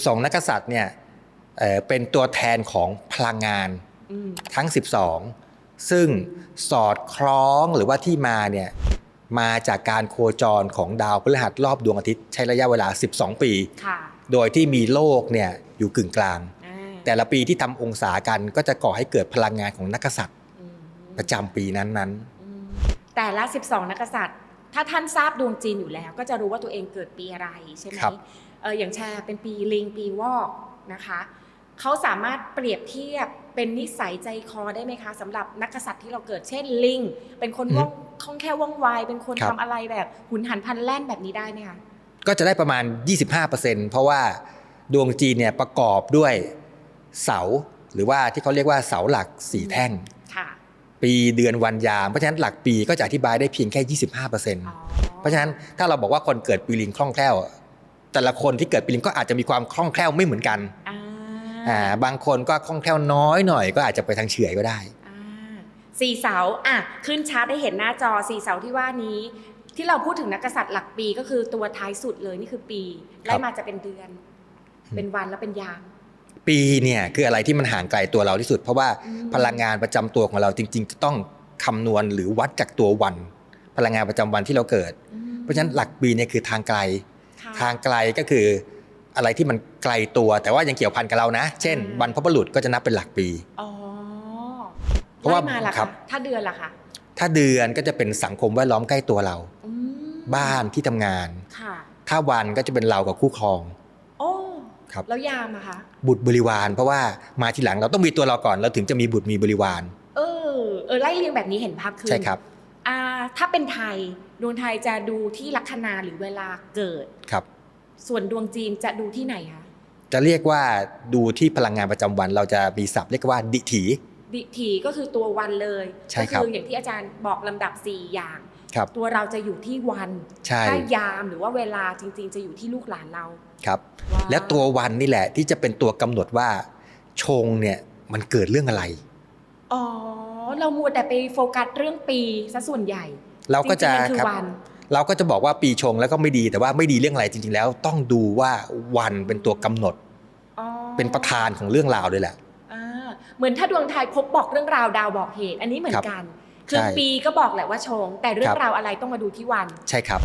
12 นักกษัตริย์เนี่ยเอ่อเป็นตัวแทนของพลังงานอืมทั้ง 12 ซึ่งสอดคล้องหรือว่าที่มาเนี่ยมาจากการโคจรของดาวพฤหัสรอบดวงอาทิตย์ใช้ระยะเวลา 12 ปีค่ะโดยที่มีโลกเนี่ยอยู่กึ่งกลางอ่าแต่ละปีที่ทำองศากันก็จะก่อให้เกิดพลังงานของนักกษัตริย์อืมประจำปีนั้นอืมแต่ละ 12 นักกษัตริย์ ถ้าท่านทราบดวงจีนอยู่แล้ว ก็จะรู้ว่าตัวเองเกิดปีอะไรใช่ไหมครับเอออย่างแชร์เป็นปีลิงปีวอกนะคะเขาสามารถเปรียบเทียบเป็นนิสัยใจคอได้ไหมคะสำหรับนักกษัตริย์ที่เราเกิดเช่นลิง เป็นคนว่องคล่องแคล่วว่องไวเป็นคนทำอะไรแบบหุนหันพลันแล่นแบบนี้ได้ไหมคะๆก็จะได้ประมาณ 25%เพราะว่าดวงจีนเนี่ยประกอบด้วยเสา หรือว่าที่เขาเรียกว่าเสาหลักสีแท่งค่ะปีเดือนวันยามเพราะฉะนั้นหลักปีก็จะอธิบายได้เพียงแค่ 25%อ๋อเพราะฉะนั้นถ้าเราบอกว่าคนเกิดปีลิงคล่องแคล่ว แต่ละคนที่เกิดปีลิงก็อาจจะมีความคล่องแคล่วไม่เหมือนกันอ่าอ่าบางคนก็คล่องแคล่วน้อยหน่อย ก็อาจจะไปทางเฉื่อยก็ได้อ่าสี่เสาอะขึ้นชาร์ตได้เห็นหน้าจอสี่เสาที่ว่านี้ ที่เราพูดถึงนักกษัตริย์หลักปีก็คือตัวท้ายสุดเลยนี่คือปีไล่มาจะเป็นเดือน เป็นวันแล้วเป็นยามปีเนี่ยคืออะไรที่มันห่างไกลตัวเราที่สุด เพราะว่าอืมพลังงานประจำตัวของเราจริง ๆ จะต้องคำนวณหรือวัดจากตัววัน พลังงานประจำวันที่เราเกิดอืมเพราะฉะนั้นหลักปีเนี่ยคือทางไกลค่ะ ทางไกลก็คืออะไรที่มันไกลตัวแต่ว่ายังเกี่ยวพันกับเรานะ เช่นอืมบรรพบุรุษก็จะนับเป็นหลักปีอ๋อเพราะว่าไล่มาล่ะครัคะบถ้าเดือนล่ะคะถ้าเดือนก็จะเป็นสังคมแวดล้อมใกล้ตัวเราอืมบ้านที่ทำงานค่ะถ้าวันก็จะเป็นเรากับคู่ครองโอ้ครับแล้วยามอะคะบุตรบริวาร เพราะว่ามาทีหลังเราต้องมีตัวเราก่อนเราถึงจะมีบุตรมีบริวาร เออเออไล่เรียงแบบนี้เห็นภาพขึ้นใช่ครับ อ่าถ้าเป็นไทยดวงไทยจะดูที่ลัคนาหรือเวลาเกิด ครับ ส่วนดวงจีนจะดูที่ไหนคะจะเรียกว่าดูที่พลังงานประจำวัน เราจะมีศัพท์เรียกว่าดิถี ดิถีก็คือตัววันเลยใช่ก็ครับ คืออย่างที่อาจารย์บอกลำดับ 4 อย่าง ครับ ตัวเราจะอยู่ที่วันใช่ถ้ายามหรือว่าเวลาจริง ๆ จะอยู่ที่ลูกหลานเราครับว้าและตัววันนี่แหละที่จะเป็นตัวกำหนดว่าชงเนี่ยมันเกิดเรื่องอะไร อ๋อ เรามัวแต่ไปโฟกัสเรื่องปีซะส่วนใหญ่เราก็จะจริงๆมันคือครับวันเราก็จะบอกว่าปีชงแล้วก็ไม่ดีแต่ว่าไม่ดีเรื่องอะไรจริง ๆ แล้ว ต้องดูว่าวันเป็นตัวกำหนดอ๋อเป็นประธานของเรื่องราวด้วยแหละอ่าเหมือนถ้าดวงไทยพบบอกเรื่องราวดาวบอกเหตุ อันนี้เหมือนกัน คือใช่ปีก็บอกแหละว่าชง แต่เรื่อครังบราวอะไรต้องมาดูที่วัน ใช่ครับ